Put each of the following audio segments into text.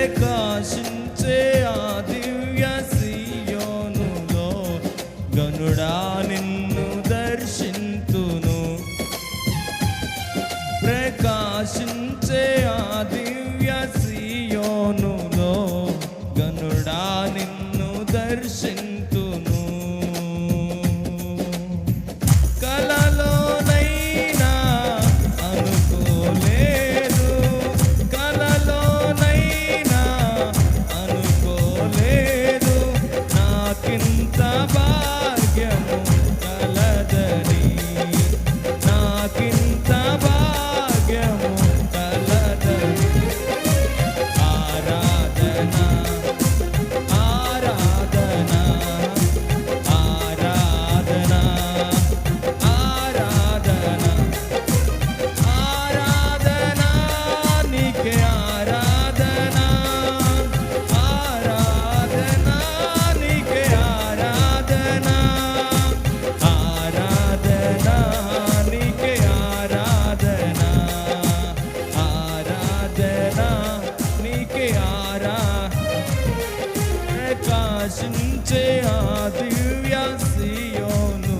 ప్రకాశించే ఆ దివ్య సియోనులో గనుడా నిన్ను దర్శింతును. ప్రకాశించ के आ रहा है ప్రకాశం చే ఆ దివ్యాసియోను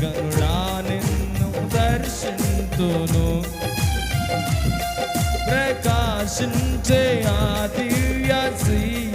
కరుణా నిన్ను దర్శింతును. ప్రకాశం చే ఆ దివ్యాసియో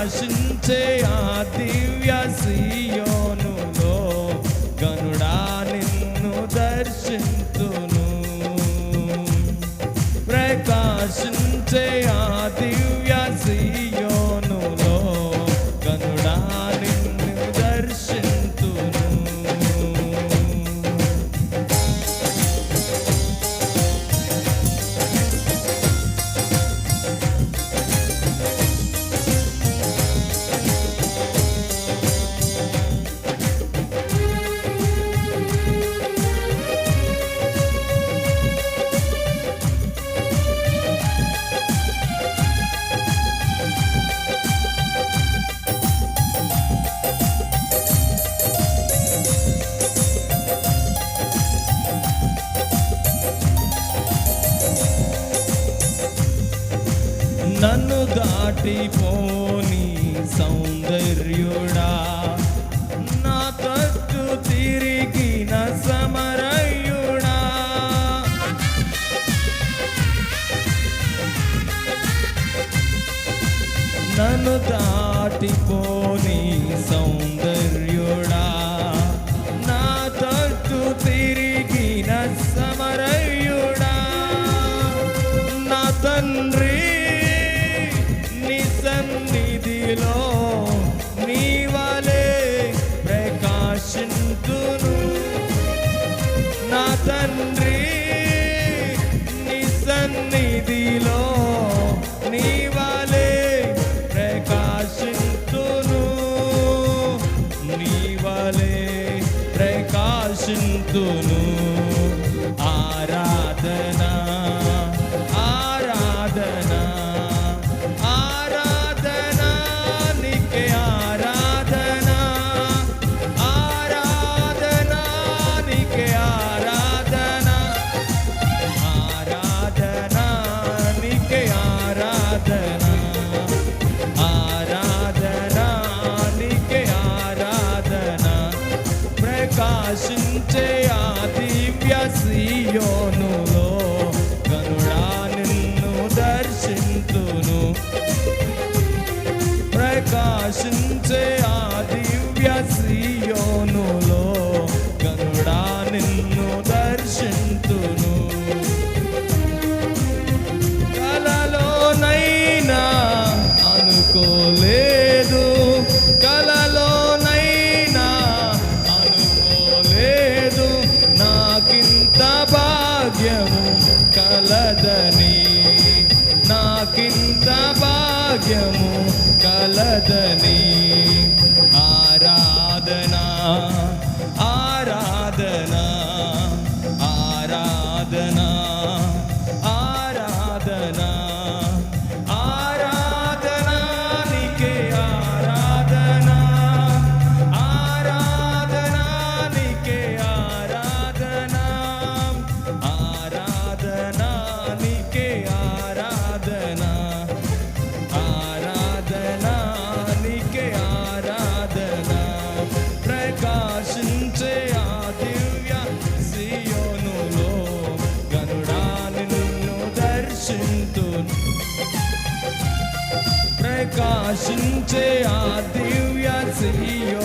ఆశించే దాటిపోని సౌందర్యుడా. నా తట్టు తిరిగిన సమరయుడా. నన్ను దాటిపో హర్షింతును ఆరాధనా ప్రకాశించే ఆ దివ్య సియోనులో గనుడా నిన్ను దర్శింతును ప్రకాశించే ఆ దివ్య సియో దర్శించే ఆ దివ్య శ్రీయో